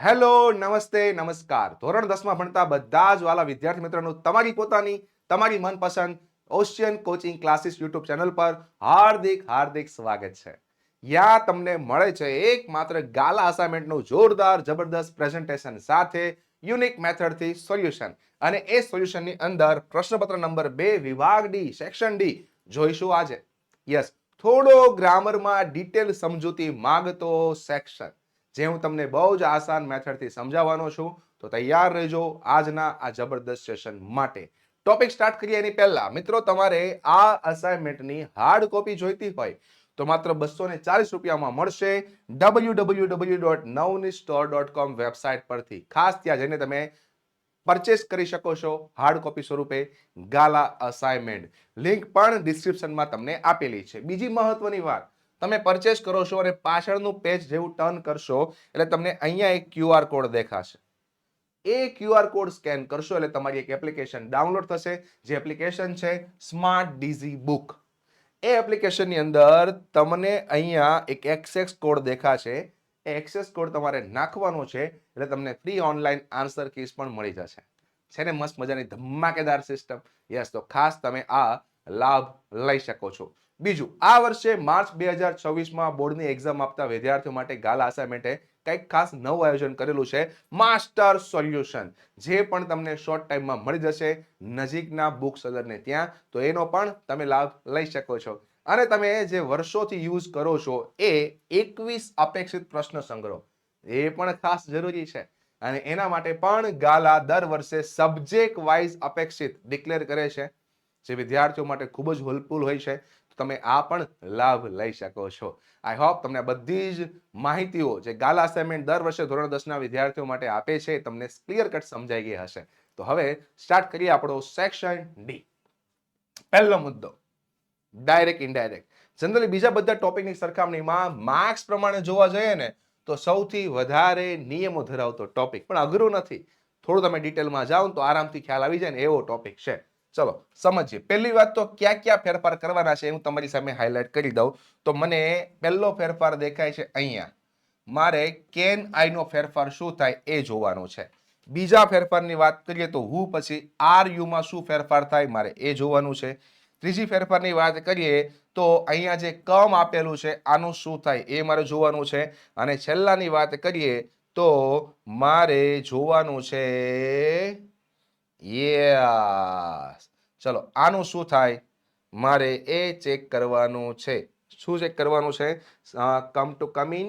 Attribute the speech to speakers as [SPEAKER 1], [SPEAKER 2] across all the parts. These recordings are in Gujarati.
[SPEAKER 1] હેલો, નમસ્તે, નમસ્કાર. ધોરણ દસમાં ભણતા બધા જ વાલા વિદ્યાર્થી મિત્રોનું તમારી પોતાની, તમારી મનપસંદ ocean coaching classes YouTube channel પર હાર્દિક હાર્દિક સ્વાગત છે. યા તમને મળે છે એકમાત્ર ગાલા અસાઇનમેન્ટનું જોરદાર, જબરદસ્ત પ્રેઝન્ટેશન સાથે યુનિક મેથડથી સોલ્યુશન અને એ સોલ્યુશનની અંદર પ્રશ્નપત્ર નંબર બે, વિભાગ ડી સેક્શન ડી જોઈશું આજે. યસ થોડો ગ્રામરમાં ડિટેલ સમજૂતી માંગતો સેક્શન જે હું તમને બહુ જ આસાન મેથડથી સમજાવવાનો છું, તો તૈયાર રહેજો આજના આ જબરદસ્ત સેશન માટે. ટોપિક સ્ટાર્ટ કરીએ એની પહેલા. મિત્રો, તમારે આ અસાઇનમેન્ટની હાર્ડ કોપી જોઈતી હોય, તો માત્ર બસો ને ચાલીસ રૂપિયામાં મળશે W W W dot Navni store dot com website પરથી. ખાસ ત્યાં જઈને તમે પરચેસ કરી શકો છો હાર્ડ કોપી સ્વરૂપે ગાલા અસાઇનમેન્ટ લિંક પણ ડિસ્ક્રિપ્શનમાં તમને આપેલી છે. બીજી મહત્વની વાત તમે પરચેસ કરો છો અને પાછળનું પેજ જેવું ટર્ન કરશો, એટલે તમને અહીંયા એક ક્યુઆર કોડ દેખાશે. એ ક્યુઆર કોડ સ્કેન કરશો, એટલે તમારી એક એપ્લિકેશન ડાઉનલોડ થશે. જે એપ્લિકેશન છે સ્માર્ટ ડીઝી બુક એ એપ્લિકેશનની અંદર તમને અહીંયા એક એક્સેસ કોડ દેખાશે. એ એક્સેસ કોડ તમારે નાખવાનો છે, એટલે તમને ફ્રી ઓનલાઈન આન્સર કીસ પણ મળી જશે. છે ને મસ્ત મજાની ધમાકેદાર સિસ્ટમ યસ તો ખાસ તમે આ લાભ લઈ શકો છો. બીજું, આ વર્ષે માર્ચ બે હજાર છવ્વીસમાં બોર્ડની એક્ઝામ આપતા વિદ્યાર્થીઓ માટે ગાલા અસાઇનમેન્ટે કંઈક ખાસ નવું આયોજન કરેલું છે માસ્ટર સોલ્યુશન જે પણ તમને શોર્ટ ટાઈમમાં મળી જશે, નજીકના બુક સલરને ત્યાં, તો એનો પણ તમે લાભ લઈ શકો છો. અને તમે જે વર્ષોથી યુઝ કરો છો, એ એકવીસ અપેક્ષિત પ્રશ્ન સંગ્રહ. એ પણ ખાસ જરૂરી છે. અને એના માટે પણ ગાલા દર વર્ષે સબ્જેક્ટ વાઇઝ અપેક્ષિત ડિક્લેર કરે છે. જે વિદ્યાર્થીઓ માટે ખૂબ જ હેલ્પફુલ હોય છે. તમે આ પણ લાભ લઈ શકો છો. આઈ હોપ તમને બધી જ માહિતીઓ જે ગાલા અસાઇનમેન્ટ દર વર્ષે ધોરણ દસના વિદ્યાર્થીઓ માટે આપે છે તમને ક્લિયર કટ સમજાઈ ગઈ હશે. તો હવે સ્ટાર્ટ કરીએ આપણો સેક્શન ડી પહેલો મુદ્દો. ડાયરેક્ટ ઇનડાયરેક્ટ જનરલી બીજા બધા ટોપિકની સરખામણીમાં માર્ક્સ પ્રમાણે જોવા જઈએ ને, તો સૌથી વધારે નિયમો ધરાવતો ટોપિક પણ અઘરું નથી. થોડું તમે ડિટેલમાં જાઓ તો આરામથી ખ્યાલ આવી જાય ને એવો ટોપિક છે. ચલો, સમજીએ. પહેલી વાત તો ક્યાં ક્યાં ફેરફાર કરવાના છે હું તમારી સામે હાઇલાઇટ કરી દઉં. તો મને પહેલો ફેરફાર દેખાય છે અહીંયા. મારે કેન આઈનો ફેરફાર શું થાય એ જોવાનું છે. બીજા ફેરફારની વાત કરીએ તો હું પછી આર યુમાં શું ફેરફાર થાય મારે એ જોવાનું છે. ત્રીજી ફેરફારની વાત કરીએ તો અહીંયા જે કમ આપેલું છે આનું શું થાય એ મારે જોવાનું છે. અને છેલ્લાની વાત કરીએ તો મારે જોવાનું છે યસ ચલો, આનું શું થાય? મારે એ ચેક કરવાનું છે. શું ચેક કરવાનું છે? Come to come in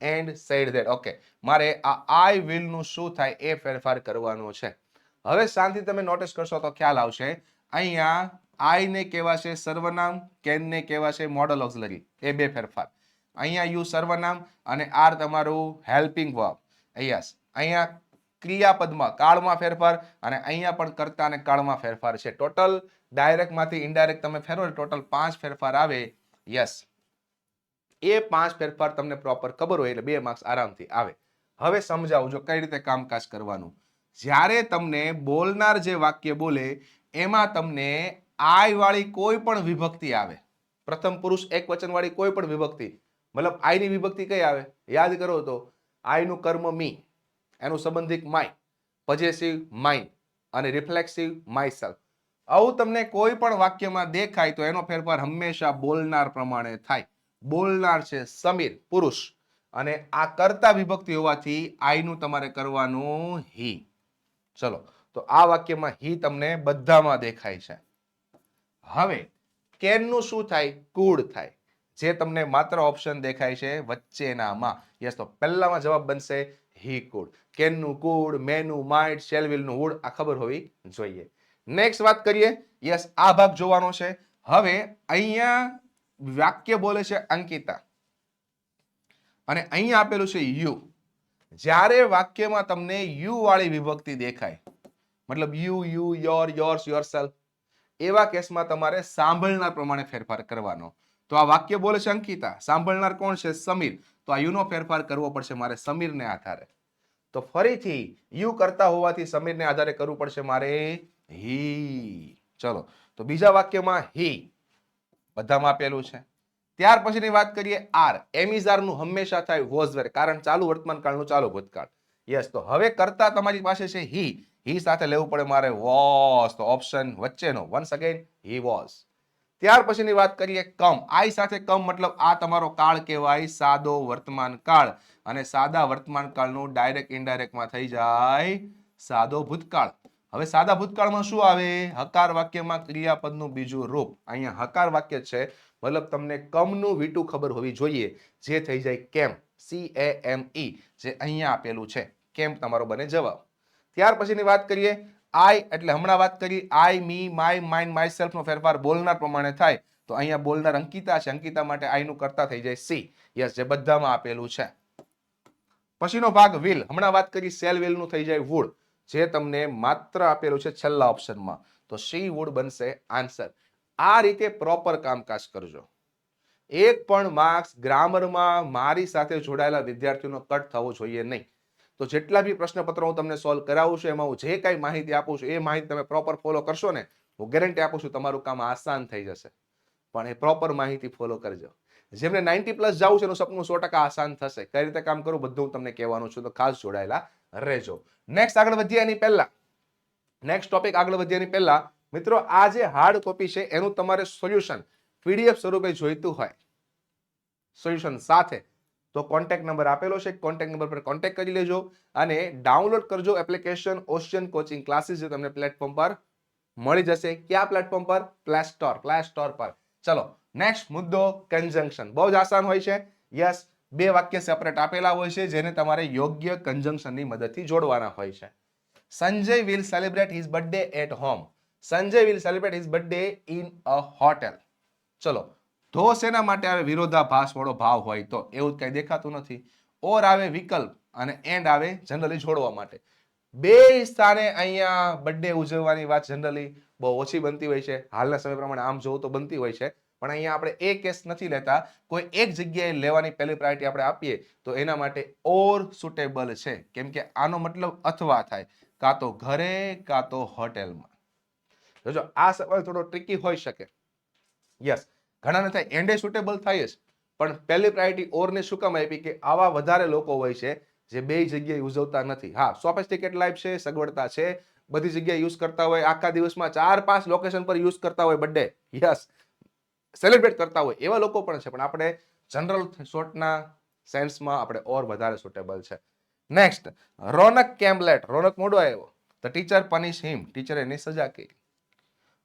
[SPEAKER 1] and said that okay મારે આ આઈ વિલનું શું થાય એ ફેરફાર કરવાનો છે. હવે શાંતિ તમે નોટિસ કરશો તો ખ્યાલ આવશે. અહીંયા આઈને કહેવાશે સર્વનામ કેનને કહેવાશે મોડલ ઓક્ઝલરી એ બે ફેરફાર. અહીંયા યુ સર્વનામ અને આર તમારું હેલ્પિંગ વર્બ યસ અહીંયા ક્રિયાપદમાં કાળમાં ફેરફાર અને અહીંયા પણ કરતા અને કાળમાં ફેરફાર છે. ટોટલ ડાયરેક્ટમાંથી ઇનડાયરેક્ટ તમે ફેરવો ટોટલ પાંચ ફેરફાર આવે. યસ એ પાંચ ફેરફાર તમને પ્રોપર ખબર હોય એટલે બે માર્ક્સ આરામથી આવે. હવે સમજાવું, જો કઈ રીતે કામકાજ કરવાનું. જ્યારે તમને બોલનાર જે વાક્ય બોલે, એમાં તમને આય વાળી કોઈ પણ વિભક્તિ આવે. પ્રથમ પુરુષ એક વચન કોઈ પણ વિભક્તિ. મતલબ આઈની વિભક્તિ કઈ આવે? યાદ કરો તો આયનું કર્મ મી. એનું સંબંધિક માય પજેસિવ માઇન્ડ અને રિફ્લેક્સિવ માય સેલ્ફ આવું તમને કોઈ પણ વાક્યમાં દેખાય તો એનો ફેરફાર હંમેશા બોલનાર પ્રમાણે થાય. બોલનાર છે સમીર, પુરુષ. અને આ કરતા વિભક્તિ હોવાથી આઈનું તમારે કરવાનું હી. ચલો, તો આ વાક્યમાં હી તમને બધામાં દેખાય છે. હવે, કેનનું શું થાય? કુડ થાય. જે તમને માત્ર ઓપ્શન દેખાય છે વચ્ચેનામાં. યસ તો પહેલામાં જવાબ બનશે હી કુડ. કેનનું કુડ મેનું માઇટ, શેલવિલનું વુડ આ ખબર હોવી જોઈએ. નેક્સ્ટ વાત કરીએ. યસ આ ભાગ જોવાનો છે. હવે અહીંયા વાક્ય બોલે છે અંકિતા. અને અહીંયા આપેલું છે યુ. જ્યારે વાક્યમાં તમને યુ વાળી વિભક્તિ દેખાય, મતલબ you you, your, yours yourself એવા કેસમાં તમારે સાંભળનાર પ્રમાણે ફેરફાર કરવાનો. તો આ વાક્ય બોલે છે અંકિતા. સાંભળનાર કોણ છે? સમીર. તો આ યુનો ફેરફાર કરવો પડશે મારે સમીરને આધારે. તો ફરીથી યુ કરતા હોવાથી સમીરને આધારે કરવું પડશે મારે હી. ચલો, તો બીજા વાક્યમાં હી. બધામાં આપેલું છે. ત્યાર પછીની વાત કરીએ આર. એમિઝારનું હંમેશા થાય વોઝ વેર. કારણ ચાલુ વર્તમાન કાળનું ચાલુ ભૂતકાળ. યસ, તો હવે કરતા તમારી પાસે છે હી. હી સાથે લેવું પડે મારે વોઝ. તો ઓપ્શન વચ્ચેનો. Once again, he was. ત્યાર પછીની વાત કરીએ કમ. આઈ સાથે કમ મતલબ આ તમારો કાળ કહેવાય સાદો વર્તમાન કાળ. અને સાદા વર્તમાન કાળનું ડાયરેક્ટ ઇનડાયરેક્ટમાં થઈ જાય સાદો ભૂતકાળ. હવે સાદા ભૂતકાળમાં શું આવે? હકાર વાક્યમાં ક્રિયાપદનું બીજું રૂપ. અહીંયા હકાર વાક્ય છે. મતલબ તમને કમનું વીટું ખબર હોવી જોઈએ. જે થઈ જાય કેમ? સી એ એમ ઈ જે અહીંયા આપેલું છે. કેમ? તમારો બને જવાબ. ત્યાર પછીની વાત કરીએ. આઈ, એટલે હમણાં વાત કરી, I, me my mind my સેલ્ફનો ફેરફાર બોલનાર પ્રમાણે થાય, તો અહીંયા બોલનાર અંકિતા છે. અંકિતા માટે આઈનું કરતા થઈ જાય સી. યસ, જે બધામાં આપેલું છે. પછીનો ભાગ વિલ હમણાં વાત કરી, સેલ વિલનું થઈ જાય વુડ. જે તમને માત્ર આપેલું છે છેલ્લા ઓપ્શનમાં. તો સી વુડ બનશે આન્સર. આ રીતે પ્રોપર કામકાજ કરજો. એક પણ માર્ક્સ ગ્રામરમાં મારી સાથે જોડાયેલા વિદ્યાર્થીઓનો કટ થવો જોઈએ નહીં. તો જેટલા બી પ્રશ્નપત્રો હું તમને સોલ્વ કરાવું છું, એમાં હું જે કાંઈ માહિતી આપું છું, એ માહિતી તમે પ્રોપર ફોલો કરશો ને, હું ગેરંટી આપું છું તમારું કામ આસાન થઈ જશે. પણ એ પ્રોપર માહિતી ફોલો કરજો. જેમને નાઇન્ટી પ્લસ જવું છે એનું સપનું સો ટકા આસાન થશે. કઈ રીતે કામ કરું બધું હું તમને કહેવાનું છું, તો ખાસ જોડાયેલા રહેજો. નેક્સ્ટ આગળ વધીએ એની પહેલા. નેક્સ્ટ ટોપિક આગળ વધીએ એની પહેલા. મિત્રો, આ જે હાર્ડ કોપી છે, એનું તમારે સોલ્યુશન પીડીએફ સ્વરૂપે જોઈતું હોય. સોલ્યુશન સાથે તો કોન્ટેક્ટ નંબર આપેલો છે. કોન્ટેક્ટ નંબર પર કોન્ટેક્ટ કરી લેજો અને ડાઉનલોડ કરજો એપ્લિકેશન ઓશિયન કોચિંગ ક્લાસીસ જે તમને પ્લેટફોર્મ પર મળી જશે. કયા પ્લેટફોર્મ પર? પ્લે સ્ટોર સ્ટોર પર. ચલો નેક્સ્ટ મુદ્દો કન્જંક્શન બહુ જ આસાન હોય છે. યસ બે વાક્ય સેપરેટ આપેલા હોય છે જેને તમારે યોગ્ય કન્જંક્શનની મદદથી જોડવાના હોય છે. Sanjay will celebrate his birthday at home Sanjay will celebrate his birthday in a hotel ચલો ધો શેના માટે આવે? વિરોધાભાસવાળો ભાવ હોય તો. એવું કંઈ દેખાતું નથી. ઓર આવે વિકલ્પ અને એન્ડ આવે જનરલી જોડવા માટે. બે સ્થાને અહીંયા બર્થડે ઉજવવાની વાત જનરલી બહુ ઓછી બનતી હોય છે. હાલના સમય પ્રમાણે આમ જોવું તો બનતી હોય છે. પણ અહીંયા આપણે એ કેસ નથી લેતા. કોઈ એક જગ્યાએ લેવાની પહેલી પ્રાયોરિટી આપણે આપીએ તો એના માટે ઓર સુટેબલ છે. કેમ કે આનો મતલબ અથવા થાય. કાં તો ઘરે, કાં તો હોટેલમાં જોજો, આ સવાલ થોડો ટ્રિકી હોઈ શકે. યસ ઘણાને થાય એન્ડે સુટેબલ થાય જ. પણ પહેલી પ્રાયોરિટી ઓરને શું કામ આપી કે આવા વધારે લોકો હોય છે જે બે જગ્યાએ ઉજવતા નથી. હા સોફિસ્ટિકેટ લાઈફ છે, સગવડતા છે, બધી જગ્યાએ યુઝ કરતા હોય, આખા દિવસમાં ચાર પાંચ લોકેશન પર યુઝ કરતા હોય બર્થડે યસ સેલિબ્રેટ કરતા હોય, એવા લોકો પણ છે, પણ આપણે જનરલ શોર્ટના સેન્સમાં આપણે ઓર વધારે સુટેબલ છે. નેક્સ્ટ રોનક કેમ્બલેટ રોનક મોડો આવ્યો. ધ ટીચર પનિશ હિમ ટીચરે એની સજા કરી.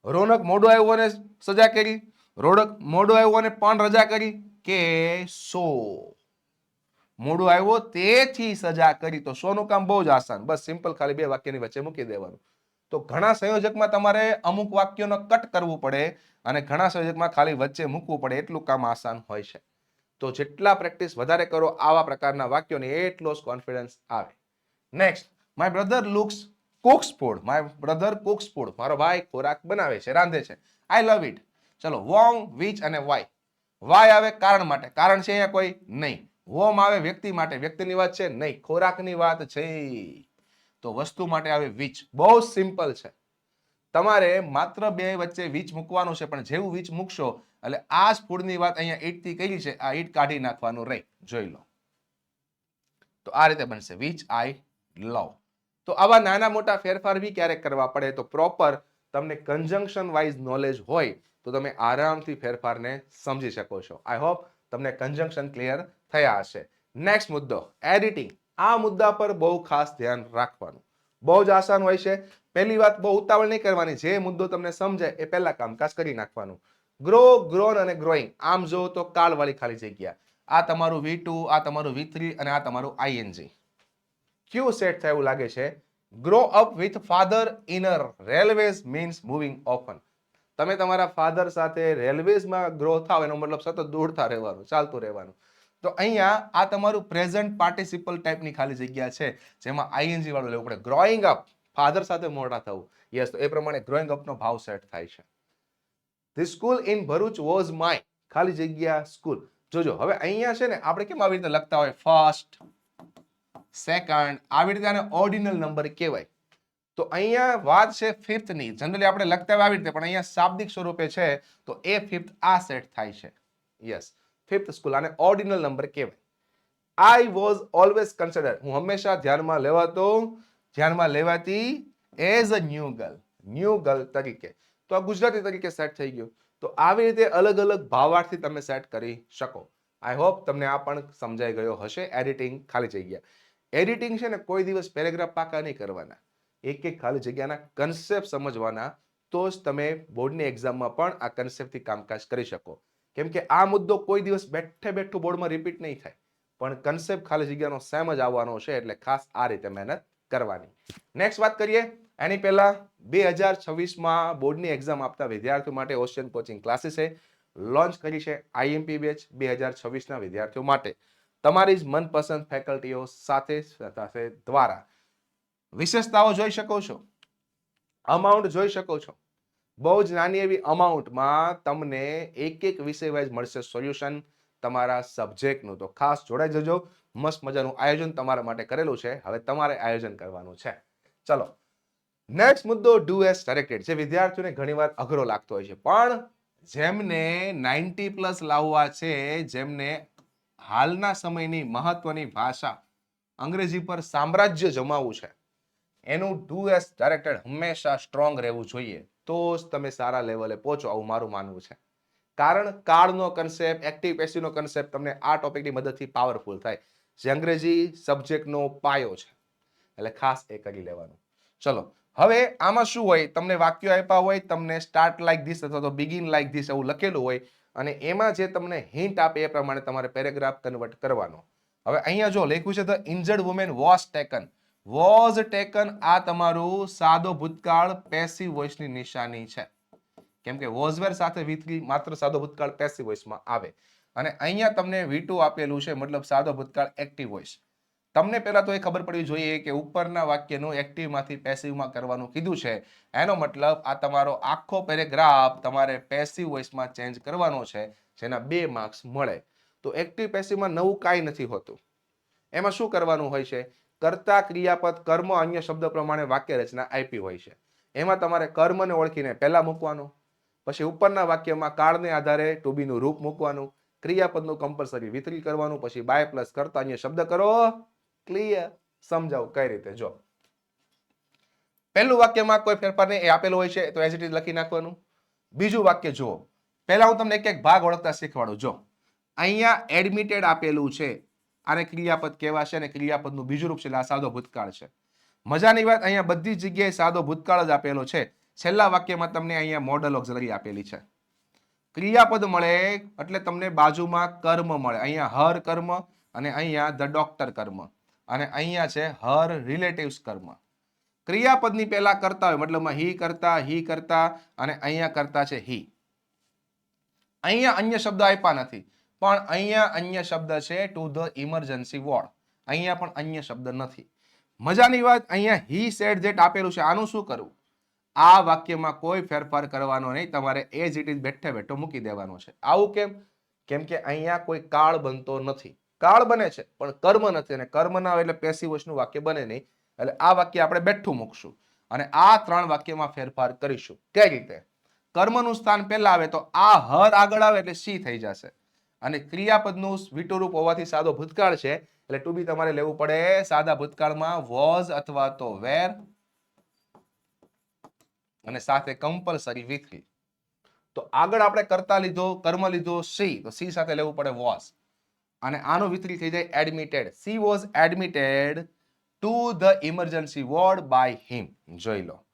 [SPEAKER 1] રોનક મોડો આવ્યો અને સજા કરી? રોનક મોડો આવ્યો અને પણ રજા કરી કે સો. મોડું આવ્યો તેથી સજા કરી. તો સોનું કામ બહુ જ આસાન. બસ સિમ્પલ ખાલી બે વાક્યની વચ્ચે મૂકી દેવાનું. તો ઘણા સંયોજકમાં તમારે અમુક વાક્યોનો કટ કરવું પડે અને ઘણા સંયોજકમાં ખાલી વચ્ચે મૂકવું પડે. એટલું કામ આસાન હોય છે. તો જેટલા પ્રેક્ટિસ વધારે કરો, આવા પ્રકારના વાક્યોને એટલો જ કોન્ફિડન્સ આવે. Next my brother looks cooks food my brother cooks food મારો ભાઈ ખોરાક બનાવે છે, રાંધે છે. આઈ લવ ઇટ ચલો વોંગ વિચ અને વાય વાય આવે કારણ માટે. કારણ છે અહીંયા કોઈ? નહીં. વોમ આવે વ્યક્તિ માટે. વ્યક્તિની વાત છે? નહીં. ખોરાકની વાત છે. તો વસ્તુ માટે આવે વીચ બહુ સિમ્પલ છે. તમારે માત્ર બે વચ્ચે વીચ મૂકવાનું છે, પણ જેવું વીચ મૂકશો, એટલે આ સ્ફૂળની વાત અહીંયા ઈટથી કહી છે. આ ઈટ કાઢી નાખવાનું રહે. જોઈ લો. તો આ રીતે બનશે. વીચ આઈ લવ તો આવા નાના મોટા ફેરફાર બી ક્યારેક કરવા પડે. તો પ્રોપર તમને કન્જંક્શન વાઇઝ નોલેજ હોય, તો તમે આરામથી ફેરફારને સમજી શકો છો. આઈ હોપ તમને કન્જંક્શન ક્લિયર થયા હશે. નેક્સ્ટ મુદ્દો એડિટિંગ આ મુદ્દા પર બહુ ખાસ ધ્યાન રાખવાનું. બહુ જ આસાન હોય છે. પહેલી વાત બહુ ઉતાવળ નહીં કરવાની. જે મુદ્દો તમને સમજાય એ પહેલા કામકાજ કરી નાખવાનું. ગ્રો ગ્રોન અને ગ્રોઈંગ આમ જો તો કાળવાળી ખાલી જગ્યા. આ તમારું વી ટુ આ તમારું વી થ્રી અને આ તમારું આઈએનજી ક્યુ સેટ થાય એવું લાગે છે. Grow up with father inner railways means moving often તમે તમારા ફાધર સાથે રેલવેઝમાં ગ્રો થાવ, એનો મતલબ સતત દોડતા રહેવાનું, ચાલતું રહેવાનું. તો અહીંયા આ તમારું પ્રેઝન્ટ પાર્ટિસિપલ ટાઈપની ખાલી જગ્યા છે, જેમાં આઈએનજી વાળું લેવું પડે ગ્રોઈંગ અપ ફાધર સાથે મોટા થવું. યસ તો એ પ્રમાણે ગ્રોઈંગ અપનો ભાવ સેટ થાય છે. The school in Bharuch was my ખાલી જગ્યા સ્કૂલ જોજો, હવે અહીંયા છે ને આપણે કેમ આવી રીતે લખતા હોય? ફર્સ્ટ સેકન્ડ, આવી રીતે આને ઓર્ડિનલ નંબર કહેવાય. તો અહીંયા વાત છે ફિફ્થની જનરલી આપણે લખતા હોય આવી રીતે, પણ અહીંયા શાબ્દિક સ્વરૂપે છે, તો એ ફિફ્થ આ સેટ થાય છે. યસ ફિફ્થ સ્કૂલ આને ઓર્ડિનલ નંબર કહેવાય. આઈ વોઝ ઓલવેઝ કન્સિડર હું હંમેશા ધ્યાનમાં લેવાતો, ધ્યાનમાં લેવાતી as a new girl new girl તરીકે. તો આ ગુજરાતી તરીકે સેટ થઈ ગયું. તો આવી રીતે અલગ અલગ ભાવાર્થી તમે સેટ કરી શકો. આઈ હોપ તમને આ પણ સમજાઈ ગયો હશે. એડિટિંગ ખાલી જગ્યા. એડિટિંગ છે ને કોઈ દિવસ પેરેગ્રાફ પાકા નહીં કરવાના. એક એક ખાલી જગ્યાના કન્સેપ્ટ સમજવાના, તો જ તમે બોર્ડની એક્ઝામમાં પણ આ કન્સેપ્ટથી કામકાજ કરી શકો. કેમ કે આ મુદ્દો કોઈ દિવસ બેઠે બેઠું બોર્ડમાં રિપીટ નહીં થાય. પણ કન્સેપ્ટ ખાલી જગ્યાનો સેમ જ આવવાનો છે, એટલે ખાસ આ રીતે મહેનત કરવાની. નેક્સ્ટ વાત કરીએ. એની પહેલા બે હજાર છવ્વીસમાં બોર્ડની એક્ઝામ આપતા વિદ્યાર્થીઓ માટે ઓશિયન કોચિંગ ક્લાસીસે લોન્ચ કરી છે આઈએમપી બેચ બે હજાર છવ્વીસના વિદ્યાર્થીઓ માટે. તમારી જ મનપસંદ ફેકલ્ટીઓ સાથે સાથે દ્વારા વિશેષતાઓ જોઈ શકો છો. અમાઉન્ટ જોઈ શકો છો. બહુ જ નાની એવી અમાઉન્ટમાં તમને એક એક વિષય વાઇઝ મળશે સોલ્યુશન તમારા સબ્જેક્ટનું તો ખાસ જોડાઈ જજો. મસ્ત મજાનું આયોજન તમારા માટે કરેલું છે. હવે તમારે આયોજન કરવાનું છે. ચલો. નેક્સ્ટ મુદ્દો ડુ એસ ડાયરેક્ટેડ જે વિદ્યાર્થીઓને ઘણીવાર અઘરો લાગતો હોય છે. પણ જેમને નાઇન્ટી પ્લસ લાવવા છે, જેમને હાલના સમયની મહત્વની ભાષા અંગ્રેજી પર સામ્રાજ્ય જમાવવું છે. એનું ડુ એસ ડાયરેક્ટેડ હંમેશા સ્ટ્રોંગ રહેવું જોઈએ, તો જ તમે સારા લેવલે પહોંચો, આવું મારું માનવું છે. કારણ કાળનો કન્સેપ્ટ એક્ટિવ પેસિવનો કન્સેપ્ટ તમને આ ટોપિકની મદદથી પાવરફુલ થાય. જે અંગ્રેજી સબ્જેક્ટનો પાયો છે. એટલે ખાસ એ કરી લેવાનું. ચલો હવે આમાં શું હોય? તમને વાક્યો આપ્યા હોય, તમને સ્ટાર્ટ લાઈક ધીસ અથવા તો બિગિન લાઈક ધીસ એવું લખેલું હોય અને એમાં જે તમને હિન્ટ આપે એ પ્રમાણે તમારે પેરેગ્રાફ કન્વર્ટ કરવાનો. હવે અહીંયા જો લખ્યું છે the injured woman was taken was taken આ તમારું સાદો ભૂતકાળ પેસિવ વોઇસની નિશાની છે. કેમ કે વોઝવેર સાથે વી માત્ર સાદો ભૂતકાળ પેસિવ વોઇસમાં આવે. અને અહીંયા તમને વી આપેલું છે, મતલબ સાદો ભૂતકાળ એક્ટિવ વોઇસ તમને પહેલાં તો એ ખબર પડવી જોઈએ કે ઉપરના વાક્યનું એક્ટિવમાંથી પેસિવમાં કરવાનું કીધું છે. એનો મતલબ આ તમારો આખો પેરેગ્રાફ તમારે પેસિવ વોઇસમાં ચેન્જ કરવાનો છે, જેના બે માર્ક્સ મળે. તો એક્ટિવ પેસિવમાં નવું કાંઈ નથી હોતું. એમાં શું કરવાનું હોય છે? કર્તા, ક્રિયાપદ, કર્મ, અન્ય શબ્દ પ્રમાણે વાક્ય રચના આપી હોય છે. એમાં તમારે કર્મને ઓળખીને પહેલાં મૂકવાનું, પછી ઉપરના વાક્યમાં કાળને આધારે ટુ બીનું રૂપ મૂકવાનું, ક્રિયાપદનું કમ્પલસરી વિતરી કરવાનું, પછી બાય પ્લસ કરતા, અન્ય શબ્દ કરો. ક્લિયર સમજાવું કઈ રીતે? જો. પહેલું વાક્યમાં કોઈ ફેરફાર નહીં એ આપેલું હોય છે, તો એઝ ઇટ ઇઝ લખી નાખવાનું. બીજું વાક્ય જુઓ. પહેલા હું તમને એક એક ભાગ ઓળખતા શીખવાડું. જો. અહીંયા એડમિટેડ આપેલું છે. આને ક્રિયાપદ કહેવાશે અને ક્રિયાપદનું બીજું રૂપ છે આ સાદો ભૂતકાળ છે. મજાની વાત, અહીંયા બધી જગ્યાએ સાદો ભૂતકાળ જ આપેલો છે. છેલ્લા વાક્યમાં તમને અહીંયા મોડલ ઓક્ઝલરી આપેલી છે. ક્રિયાપદ મળે એટલે તમને બાજુમાં કર્મ મળે. અહીંયા હર કર્મ અને અહીંયા ધ ડોક્ટર કર્મ. અને અહીંયા છે હર રિલેટિવ્સ કર્મ. ક્રિયાપદની પહેલા કરતા હોય, મતલબમાં હી કરતા હી કરતા અને અહીંયા કરતા છે હી. અહીંયા અન્ય શબ્દ આપ્યા નથી, પણ અહીંયા અન્ય શબ્દ છે ટુ ધ ઇમરજન્સી વોર્ડ અહીંયા પણ અન્ય શબ્દ નથી. મજાની વાત, અહીંયા હી સેડ જેટ આપેલું છે, આનું શું કરવું? આ વાક્યમાં કોઈ ફેરફાર કરવાનો નહીં, તમારે એઝ ઇટ ઇઝ બેઠે બેઠો મૂકી દેવાનો છે. આવું કેમ? કેમ કે અહીંયા કોઈ કાળ બનતો નથી. કાળ બને છે, પણ કર્મ નથી અને કર્મ ના હોય એટલે પેસિવ વોઇસનું વાક્ય બને નહીં. એટલે આ વાક્ય આપણે બેઠું મૂકશું અને આ ત્રણ વાક્યમાં ફેરફાર કરીશું. કઈ રીતે કર્મનું સ્થાન પહેલા આવે તો આ હર આગળ આવે એટલે સી થઈ જશે. અને ક્રિયાપદનું વિટુરૂપ હોવાથી સાદો ભૂતકાળ છે, એટલે ટુ બી તમારે લેવું પડે સાદા ભૂતકાળમાં વોઝ અથવા તો વેર અને સાથે કમ્પલસરી વિથ તો આગળ આપણે કરતા લીધો, કર્મ લીધો, સી. તો સી સાથે લેવું પડે વોઝ અને આનો વિતરી થઈ જાય admitted she was admitted to the emergency ward by him જોઈ લો.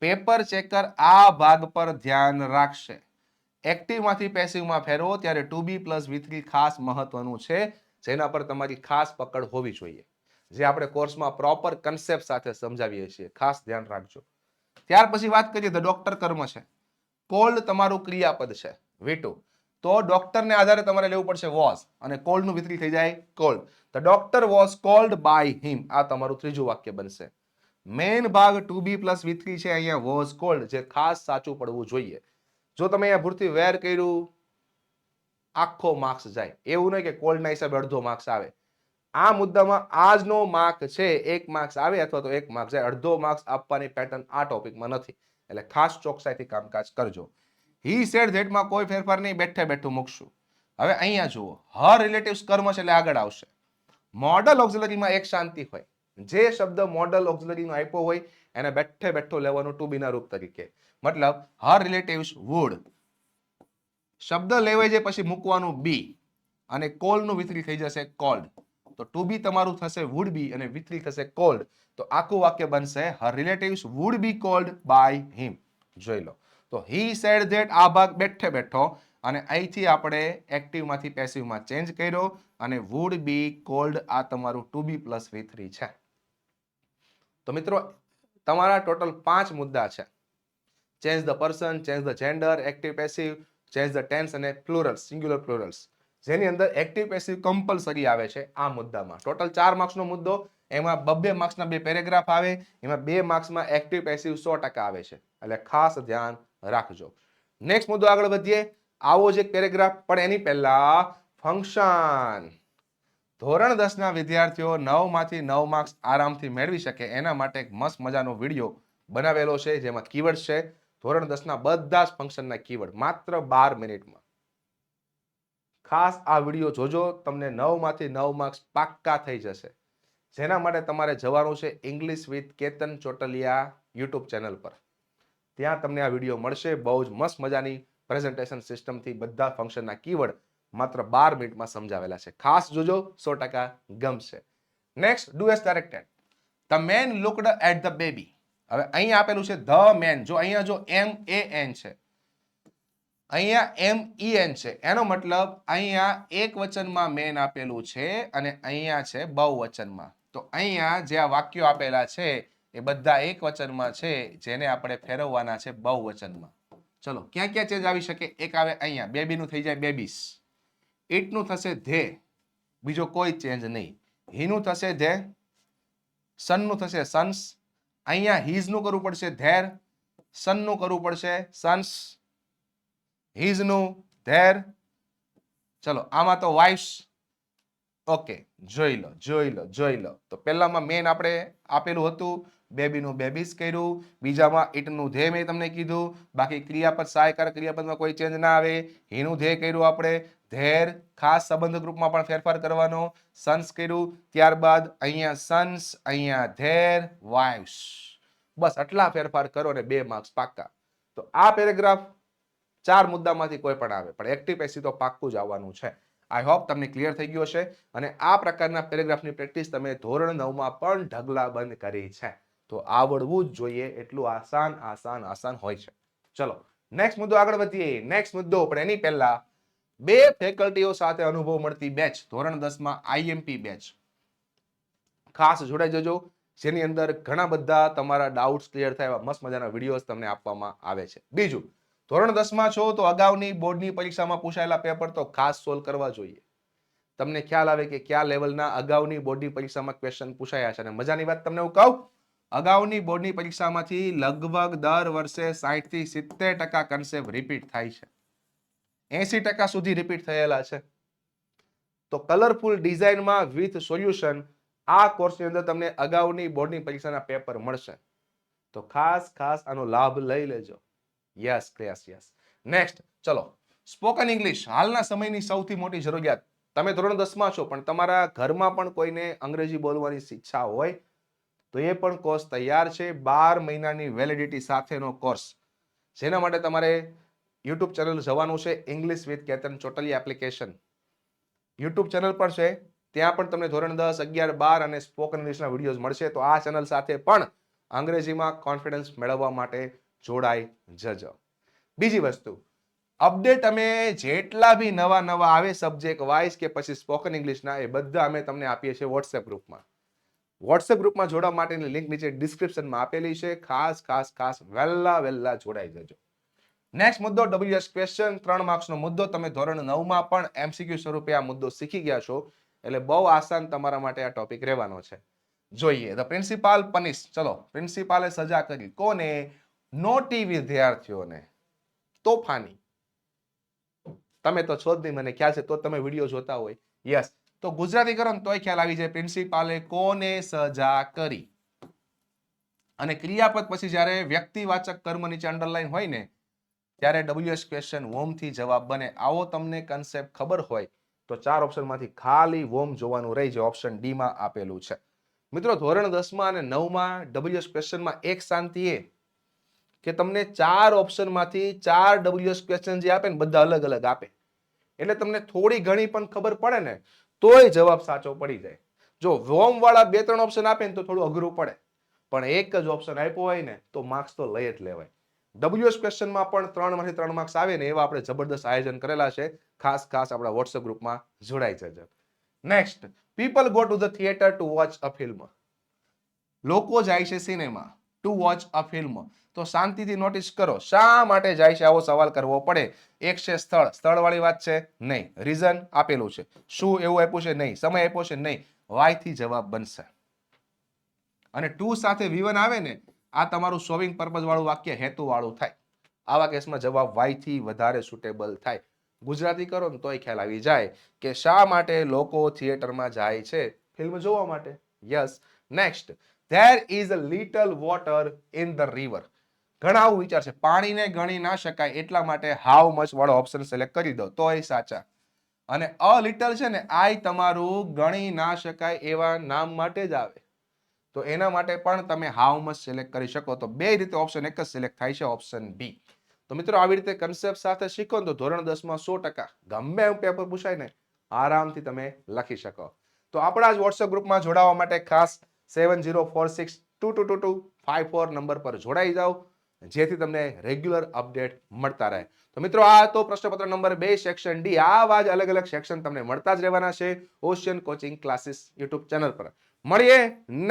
[SPEAKER 1] પેપર ચેકર આ ભાગ પર ધ્યાન રાખશે. એક્ટિવમાંથી પેસિવમાં ફેરવો ત્યારે ટુ બી પ્લસ વી ખાસ મહત્વનું છે. જેના પર તમારી ખાસ પકડ હોવી જોઈએ. જે આપણે કોર્સમાં પ્રોપર કન્સેપ્ટ સાથે સમજાવીએ છીએ. ખાસ ધ્યાન રાખજો. ત્યાર પછી વાત કરીએ ધ ડોક્ટર કર્મ છે. કોલ્ડ તમારું ક્રિયાપદ છે. વીટુ તો ડોક્ટરને આધારે તમારે લેવું પડશે વોઝ અને કોલ્ડનું વિતરી થઈ જાય called. The doctor was called by him. આ તમારું ત્રીજું વાક્ય બનશે. મેઇન ભાગ ટુ બી પ્લસ વિથરી છે અહીંયા વોઝ કોલ્ડ, જે ખાસ સાચું પડવું જોઈએ. જો તમે અહીંયા ભૂરથી વેર કર્યું, આખો માર્ક્સ જાય. એવું નહીં કે કોલ્ડના હિસાબે અડધો માર્ક્સ આવે. આ મુદ્દામાં આજનો માર્ક છે, એક માર્ક્સ આવે અથવા તો એક માર્ક્સ જાય. અડધો માર્ક્સ આપવાની પેટર્ન આ ટોપિકમાં નથી. એટલે ખાસ ચોકસાઈથી કામકાજ કરજો. હી સેડ ધેટમાં કોઈ ફેરફાર નહીં, બેઠે બેઠું મૂકશું. હવે અહીંયા જુઓ હર રિલેટિવ્સ કર્મ છે એટલે આગળ આવશે. મોડલ ઓક્ઝિલરીમાં એક શાંતિ હોય. જે શબ્દ મોડલ ઓક્ઝિલરીનો આપ્યો હોય, એને બેઠે બેઠો લેવાનું ટુ બીના રૂપ તરીકે. મતલબ હર રિલેટિવ્સ વુડ શબ્દ લેવાય જાય પછી મૂકવાનું બી અને કોલનું વિતરી થઈ જશે કોલ્ડ તો ટુ બી તમારું થશે વુડ બી અને વિતરી થશે કોલ્ડ તો આખું વાક્ય બનશે her relatives would be called by him જોઈ લો. તો હી સેડ ધેટ આ ભાગ બેઠે બેઠો અને અહીંથી આપણે એક્ટિવમાંથી પેસિવમાં ચેન્જ કર્યો અને વુડ બી કોલ્ડ આ તમારું to be plus V three છે. તો મિત્રો, તમારા ટોટલ પાંચ મુદ્દા છે. Change the person change the gender active passive change the tense અને પ્લુરલ્સ સિંગ્યુલર પ્લુરલ્સ જેની અંદર એક્ટિવ પેસિવ કમ્પલસરી આવે છે આ મુદ્દામાં. ટોટલ ચાર માર્ક્સનો મુદ્દો, એમાં બબ્બે માર્ક્સના બે પેરેગ્રાફ આવે, એમાં બે માર્ક્સમાં એક્ટિવ પેસિવ સો ટકા આવે છે. એટલે ખાસ ધ્યાન રાખજો. નેક્સ્ટ મુદ્દો આગળ વધીએ. આવો જ એક પેરેગ્રાફ પણ એની પહેલા ફંક્શન ધોરણ દસના વિદ્યાર્થીઓ નવમાંથી નવ માર્ક્સ આરામથી મેળવી શકે. એના માટે એક મસ્ત મજાનો વીડિયો બનાવેલો છે, જેમાં કીવર્ડ છે. ધોરણ દસના બધા જ ફંક્શનના કીવર્ડ માત્ર બાર મિનિટમાં. ખાસ આ વીડિયો જોજો, તમને નવમાંથી નવ માર્ક્સ પાક્કા થઈ જશે. જેના માટે તમારે જવાનું છે English with Ketan Chotaliya YouTube channel પર. ત્યાં તમને આ વીડિયો મળશે. બહુ જ મસ્ત મજાની પ્રેઝન્ટેશન સિસ્ટમથી બધા ફંક્શનના કીવર્ડ માત્ર બાર મિનિટમાં સમજાવેલા છે. ખાસ જોજો, સો ટકા ગમશે. Next do as directed the man looked at the baby હવે અહીંયા આપેલું છે ધ મેન જો અહીંયા જો એમ એ એન છે. અહીંયા એમ ઈ એન છે. એનો મતલબ અહીંયા એક વચનમાં મેન આપેલું છે અને અહીંયા છે બહુવચનમાં. તો અહીંયા જે આ વાક્યો આપેલા છે એ બધા એક વચનમાં છે, જેને આપણે ફેરવવાના છે બહુવચનમાં. ચલો, ક્યાં ક્યાં ચેન્જ આવી શકે? એક આવે અહીંયા. બેબીનું થઈ જાય બેબીસ. ઇટનું થશે ધે. બીજો કોઈ ચેન્જ નહીં. હીનું થશે ધે. સનનું થશે સન્સ. અહીંયા હીઝનું કરવું પડશે ધેર. સનનું કરવું પડશે સન્સ. હીઝનું ધેર. ચલો, આમાં તો વાઇફ્સ ઓકે, જોઈ લો જોઈ લો જોઈ લો. તો પહેલામાં મેન આપણે આપેલું હતું, બેબીનું બેબીસ કર્યું. બીજામાં ઇટનું ધ્યેય મેં તમને કીધું. બાકી ક્રિયાપદ સહાયકાર ક્રિયાપદમાં કોઈ ચેન્જ ના આવે. હીનું ધ્યેય કર્યું આપણે. ધેર ખાસ સંબંધ ગ્રુપમાં પણ ફેરફાર કરવાનો. સન્સ કર્યું. ત્યારબાદ અહીંયા સન્સ અહીંયા ધેર વાઇવ્સ બસ આટલા ફેરફાર કરો ને બે માર્ક્સ પાક્કા. તો આ પેરેગ્રાફ ચાર મુદ્દામાંથી કોઈ પણ આવે. પણ એક્ટિવ પેસી તો પાક્કું જ આવવાનું છે. આઈ હોપ તમને ક્લિયર થઈ ગયું હશે. અને આ પ્રકારના પેરેગ્રાફની પ્રેક્ટિસ તમે ધોરણ નવમાં પણ ઢગલા બંધ કરી છે. તો આવડવું જ જોઈએ, એટલું આસાન આસાન આસાન હોય છે. ચલો નેક્સ્ટ મુદ્દો આગળ વધીએ. નેક્સ્ટ મુદ્દો પણ એની પહેલા બે ફેકલ્ટીઓ સાથે અનુભવ મળતી બેચ ધોરણ દસમાં આઈએમપી બેચ ખાસ જોડાઈ જજો. જેની અંદર ઘણા બધા તમારા ડાઉટ્સ ક્લિયર થાય એવા મસ્ત મજાના વિડીયોઝ તમને આપવામાં આવે છે. બીજું ધોરણ દસમાં છો તો અગાઉની બોર્ડની પરીક્ષામાં પૂછાયેલા પેપર તો ખાસ સોલ્વ કરવા જોઈએ. તમને ખ્યાલ આવે કે કયા લેવલના અગાઉની બોર્ડની પરીક્ષામાં ક્વેશ્ચન પૂછાયા છે અને મજાની વાત તમને હું કહું? અગાઉની બોર્ડની પરીક્ષામાંથી લગભગ દર વર્ષે સાઠથી સિત્તેર ટકા કન્સેપ્ટ રિપીટ થાય છે. એસી ટકા સુધી રિપીટ થયેલા છે. તો કલરફુલ ડિઝાઇનમાં વિથ સોલ્યુશન આ કોર્સની અંદર તમને અગાઉની બોર્ડની પરીક્ષાના પેપર મળશે. તો ખાસ ખાસ આનો લાભ લઈ લેજો. યસ યસ યસ નેક્સ્ટ ચલો. સ્પોકન ઇંગ્લિશ હાલના સમયની સૌથી મોટી જરૂરિયાત. તમે ધોરણ દસમાં છો, પણ તમારા ઘરમાં પણ કોઈને અંગ્રેજી બોલવાની ઈચ્છા હોય, તો એ પણ કોર્સ તૈયાર છે. બાર મહિનાની વેલિડિટી સાથેનો કોર્સ જેના માટે તમારે યુટ્યુબ ચેનલ જવાનું છે English with Ketan Chotli application YouTube channel પર છે, ત્યાં પણ તમને ધોરણ દસ, અગિયાર, બાર અને સ્પોકન ઇંગ્લિશના વિડીયોઝ મળશે. તો આ ચેનલ સાથે પણ અંગ્રેજીમાં કોન્ફિડન્સ મેળવવા માટે જોડાઈ જજો. બીજી વસ્તુ, અપડેટ અમે જેટલા બી નવા નવા આવે સબ્જેક્ટ વાઇઝ કે પછી સ્પોકન ઇંગ્લિશના એ બધા અમે તમને આપીએ છીએ વોટ્સએપ ગ્રુપમાં વોટ્સએપ ગ્રુપમાં જોડાવા માટેની લિંક નીચે ડિસ્ક્રિપ્શનમાં આપેલી છે. ખાસ ખાસ ખાસ, વહેલા વહેલા જોડાઈ જજો. નેક્સ્ટ મુદ્દો ડબલ્યુએસ ક્વેશ્ચન ત્રણ માર્ક્સનો મુદ્દો. તમે ધોરણ નવમાં પણ એમસીક્યુ સ્વરૂપે આ મુદ્દો શીખી ગયા છો, એટલે બહુ આસાન તમારા માટે આ ટોપિક રહેવાનો છે. જોઈએ ધ પ્રિન્સિપાલ પનિશ ચલો પ્રિન્સિપાલે સજા કરી. કોને? નોટી વિદ્યાર્થીઓને તોફાની. તમે તો છો જ નહીં, મને ખ્યાલ છે, તો તમે વીડિયો જોતા હોય. યસ તો ગુજરાતી કરો તોય ખ્યાલ આવી જાય, પ્રિન્સિપાલે કોને સજા કરી? અને ક્રિયાપદ પછી જ્યારે વ્યક્તિવાચક કર્મ નીચે અંડરલાઈન હોય ને, ત્યારે ડબલ્યુએસ ક્વેશ્ચન વોમથી જવાબ બને. આવો તમને કન્સેપ્ટ ખબર હોય, તો ચાર ઓપ્શનમાંથી ખાલી વોમ જોવાનું રહી જે ઓપ્શન ડીમાં આપેલું છે. મિત્રો, ધોરણ દસમાં અને નવમાં ડબલ્યુએસ ક્વેશ્ચનમાં એક શાંતિ એ કે તમને ચાર ઓપ્શનમાંથી ચાર ડબલ્યુએસ ક્વેશ્ચન જે આપે ને બધા અલગ અલગ આપે. એટલે તમને થોડી ઘણી પણ ખબર પડે ને, તોય જવાબ સાચો પડી જાય. જો વોમ વાળા બે ત્રણ ઓપ્શન આપે ને તો થોડું અઘરું પડે. પણ એક જ ઓપ્શન આપ્યો હોય ને, તો માર્ક્સ તો લઈ જ લેવાય. ડબલ્યુએસ ક્વેશ્ચનમાં પણ ત્રણમાંથી ત્રણ માર્ક્સ આવે ને, એવા આપણે જબરદસ્ત આયોજન કરેલા છે. ખાસ ખાસ આપણા વોટ્સએપ ગ્રુપમાં જોડાઈ જજો. Next people go to the theatre to watch a film લોકો જાય છે cinema to watch a film તો શાંતિથી નોટિસ કરો, શા માટે જાય છે આવો સવાલ કરવો પડે? એક છે સ્થળ. સ્થળવાળી વાત છે? નહીં. રીઝન આપેલું છે. શું એવું આપ્યું છે? નહીં. સમય આપ્યો છે? નહીં. વાયથી જવાબ બનશે. અને ટુ સાથે વિવન આવે ને, આ તમારું સોવિંગ પર્પઝ વાળું વાક્ય હેતુ વાળું થાય. આવા કેસમાં જવાબ વાયથી વધારે સુટેબલ થાય. ગુજરાતી કરો ને તોય ખ્યાલ આવી જાય કે શા માટે લોકો થિયેટરમાં જાય છે? ફિલ્મ જોવા માટે? Yes next there is a little water in the river ઘણા આવું વિચાર છે. પાણીને ગણી ના શકાય એટલા માટે હાઉ મચ વાળો ઓપ્શન સિલેક્ટ કરી દો. એ સાચા. અને અ લિટલ છે ને આય તમારું ગણી ના શકાય એવા નામ માટે જ આવે. તો એના માટે પણ તમે હાઉ મચ સિલેક્ટ કરી શકો. તો બે રીતે ઓપ્શન એક જ સિલેક્ટ થાય છે ઓપ્શન બી તો મિત્રો, આવી રીતે કન્સેપ્ટ સાથે શીખો ને તો ધોરણ દસમાં સો ટકા. ગમે એવું પેપર પૂછાય ને, આરામથી તમે લખી શકો. તો આપણા જ વોટ્સએપ ગ્રુપમાં જોડાવા માટે ખાસ seven zero four six two two two two five four number પર જોડાઈ જાઓ જેથી તમને રેગ્યુલર અપડેટ મળતા રહે. તો મિત્રો, આ તો પ્રશ્નપત્ર નંબર બે સેક્શન ડી આવા જ અલગ અલગ સેક્શન તમને મળતા જ રહેવાના છે ocean coaching classes YouTube channel પર. મળીએ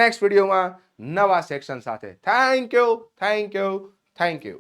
[SPEAKER 1] નેક્સ્ટ વિડીયોમાં નવા સેક્શન સાથે. Thank you thank you thank you